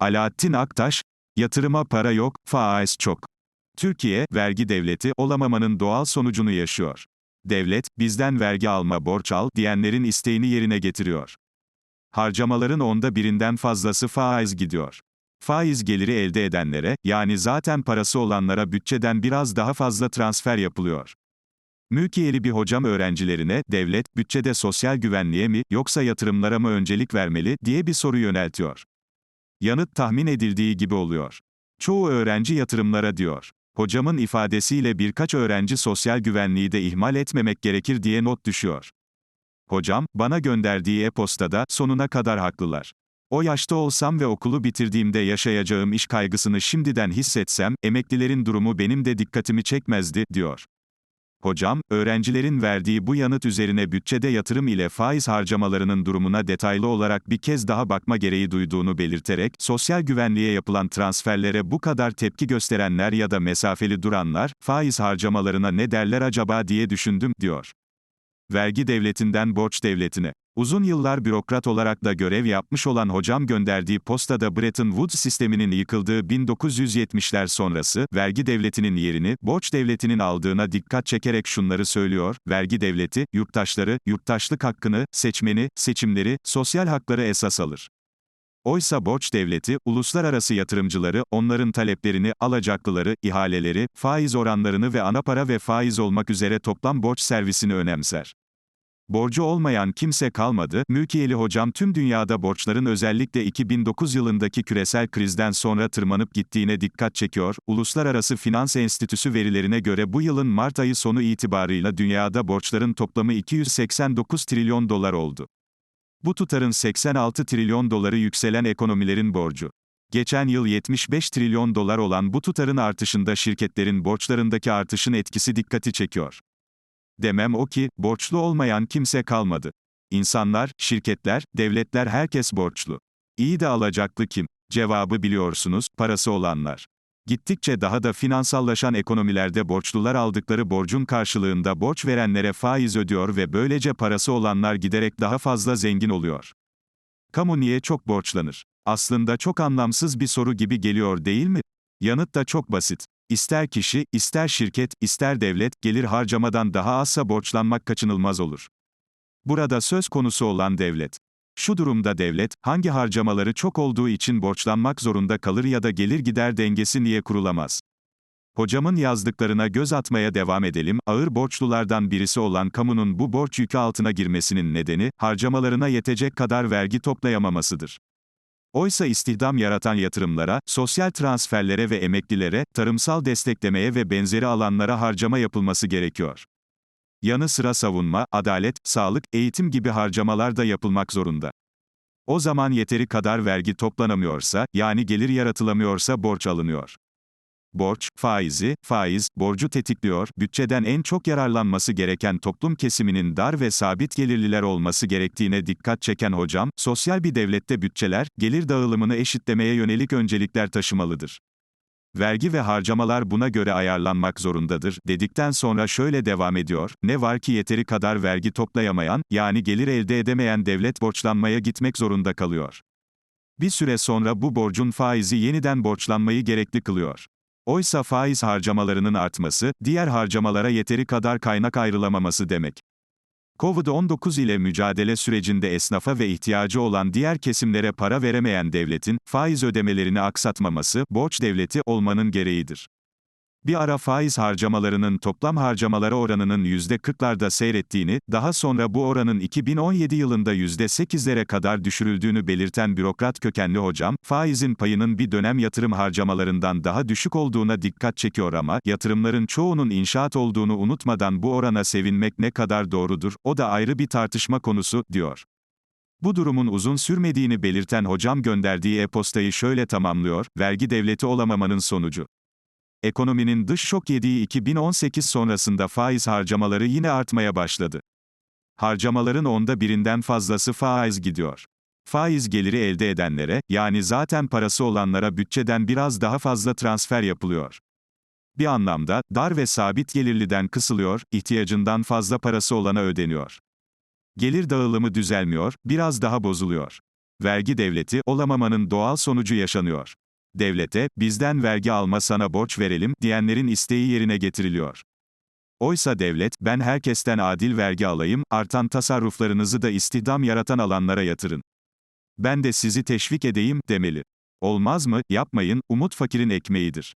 Alaaddin Aktaş, yatırıma para yok, faiz çok. Türkiye, vergi devleti olamamanın doğal sonucunu yaşıyor. Devlet, bizden vergi alma borç al diyenlerin isteğini yerine getiriyor. Harcamaların onda birinden fazlası faiz gidiyor. Faiz geliri elde edenlere, yani zaten parası olanlara bütçeden biraz daha fazla transfer yapılıyor. Mülkiyeli bir hocam öğrencilerine, devlet, bütçede sosyal güvenliğe mi, yoksa yatırımlara mı öncelik vermeli, diye bir soru yöneltiyor. Yanıt tahmin edildiği gibi oluyor. Çoğu öğrenci yatırımlara diyor. Hocamın ifadesiyle birkaç öğrenci sosyal güvenliği de ihmal etmemek gerekir diye not düşüyor. Hocam, bana gönderdiği e-postada, sonuna kadar haklılar. O yaşta olsam ve okulu bitirdiğimde yaşayacağım iş kaygısını şimdiden hissetsem, emeklilerin durumu benim de dikkatimi çekmezdi, diyor. Hocam, öğrencilerin verdiği bu yanıt üzerine bütçede yatırım ile faiz harcamalarının durumuna detaylı olarak bir kez daha bakma gereği duyduğunu belirterek, sosyal güvenliğe yapılan transferlere bu kadar tepki gösterenler ya da mesafeli duranlar, faiz harcamalarına ne derler acaba diye düşündüm, diyor. Vergi devletinden borç devletine. Uzun yıllar bürokrat olarak da görev yapmış olan hocam gönderdiği postada Bretton Woods sisteminin yıkıldığı 1970'ler sonrası, vergi devletinin yerini, borç devletinin aldığına dikkat çekerek şunları söylüyor, vergi devleti, yurttaşları, yurttaşlık hakkını, seçmeni, seçimleri, sosyal hakları esas alır. Oysa borç devleti, uluslararası yatırımcıları, onların taleplerini, alacaklıları, ihaleleri, faiz oranlarını ve ana para ve faiz olmak üzere toplam borç servisini önemser. Borcu olmayan kimse kalmadı, mülkiyeli hocam tüm dünyada borçların özellikle 2009 yılındaki küresel krizden sonra tırmanıp gittiğine dikkat çekiyor, Uluslararası Finans Enstitüsü verilerine göre bu yılın Mart ayı sonu itibarıyla dünyada borçların toplamı 289 trilyon dolar oldu. Bu tutarın 86 trilyon doları yükselen ekonomilerin borcu. Geçen yıl 75 trilyon dolar olan bu tutarın artışında şirketlerin borçlarındaki artışın etkisi dikkati çekiyor. Demem o ki, borçlu olmayan kimse kalmadı. İnsanlar, şirketler, devletler herkes borçlu. İyi de alacaklı kim? Cevabı biliyorsunuz, parası olanlar. Gittikçe daha da finansallaşan ekonomilerde borçlular aldıkları borcun karşılığında borç verenlere faiz ödüyor ve böylece parası olanlar giderek daha fazla zengin oluyor. Kamu niye çok borçlanır? Aslında çok anlamsız bir soru gibi geliyor değil mi? Yanıt da çok basit. İster kişi, ister şirket, ister devlet, gelir harcamadan daha azsa borçlanmak kaçınılmaz olur. Burada söz konusu olan devlet. Şu durumda devlet, hangi harcamaları çok olduğu için borçlanmak zorunda kalır ya da gelir gider dengesi niye kurulamaz? Hocamın yazdıklarına göz atmaya devam edelim. Ağır borçlulardan birisi olan kamunun bu borç yükü altına girmesinin nedeni, harcamalarına yetecek kadar vergi toplayamamasıdır. Oysa istihdam yaratan yatırımlara, sosyal transferlere ve emeklilere, tarımsal desteklemeye ve benzeri alanlara harcama yapılması gerekiyor. Yanı sıra savunma, adalet, sağlık, eğitim gibi harcamalar da yapılmak zorunda. O zaman yeteri kadar vergi toplanamıyorsa, yani gelir yaratılamıyorsa borç alınıyor. Borç, faizi, faiz, borcu tetikliyor, bütçeden en çok yararlanması gereken toplum kesiminin dar ve sabit gelirliler olması gerektiğine dikkat çeken hocam, sosyal bir devlette bütçeler, gelir dağılımını eşitlemeye yönelik öncelikler taşımalıdır. Vergi ve harcamalar buna göre ayarlanmak zorundadır, dedikten sonra şöyle devam ediyor, ne var ki yeteri kadar vergi toplayamayan, yani gelir elde edemeyen devlet borçlanmaya gitmek zorunda kalıyor. Bir süre sonra bu borcun faizi yeniden borçlanmayı gerekli kılıyor. Oysa faiz harcamalarının artması, diğer harcamalara yeteri kadar kaynak ayrılamaması demek. Covid-19 ile mücadele sürecinde esnafa ve ihtiyacı olan diğer kesimlere para veremeyen devletin, faiz ödemelerini aksatmaması, borç devleti olmanın gereğidir. Bir ara faiz harcamalarının toplam harcamalara oranının %40'larda seyrettiğini, daha sonra bu oranın 2017 yılında %8'lere kadar düşürüldüğünü belirten bürokrat kökenli hocam, faizin payının bir dönem yatırım harcamalarından daha düşük olduğuna dikkat çekiyor ama, yatırımların çoğunun inşaat olduğunu unutmadan bu orana sevinmek ne kadar doğrudur, o da ayrı bir tartışma konusu, diyor. Bu durumun uzun sürmediğini belirten hocam gönderdiği e-postayı şöyle tamamlıyor, vergi devleti olamamanın sonucu. Ekonominin dış şok yediği 2018 sonrasında faiz harcamaları yine artmaya başladı. Harcamaların onda birinden fazlası faiz gidiyor. Faiz geliri elde edenlere, yani zaten parası olanlara bütçeden biraz daha fazla transfer yapılıyor. Bir anlamda, dar ve sabit gelirliden kısılıyor, ihtiyacından fazla parası olana ödeniyor. Gelir dağılımı düzelmiyor, biraz daha bozuluyor. vergi devleti olamamanın doğal sonucu yaşanıyor. Devlete, bizden vergi alma sana borç verelim, diyenlerin isteği yerine getiriliyor. Oysa devlet, ben herkesten adil vergi alayım, artan tasarruflarınızı da istihdam yaratan alanlara yatırın. Ben de sizi teşvik edeyim, demeli. Olmaz mı, yapmayın, umut fakirin ekmeğidir.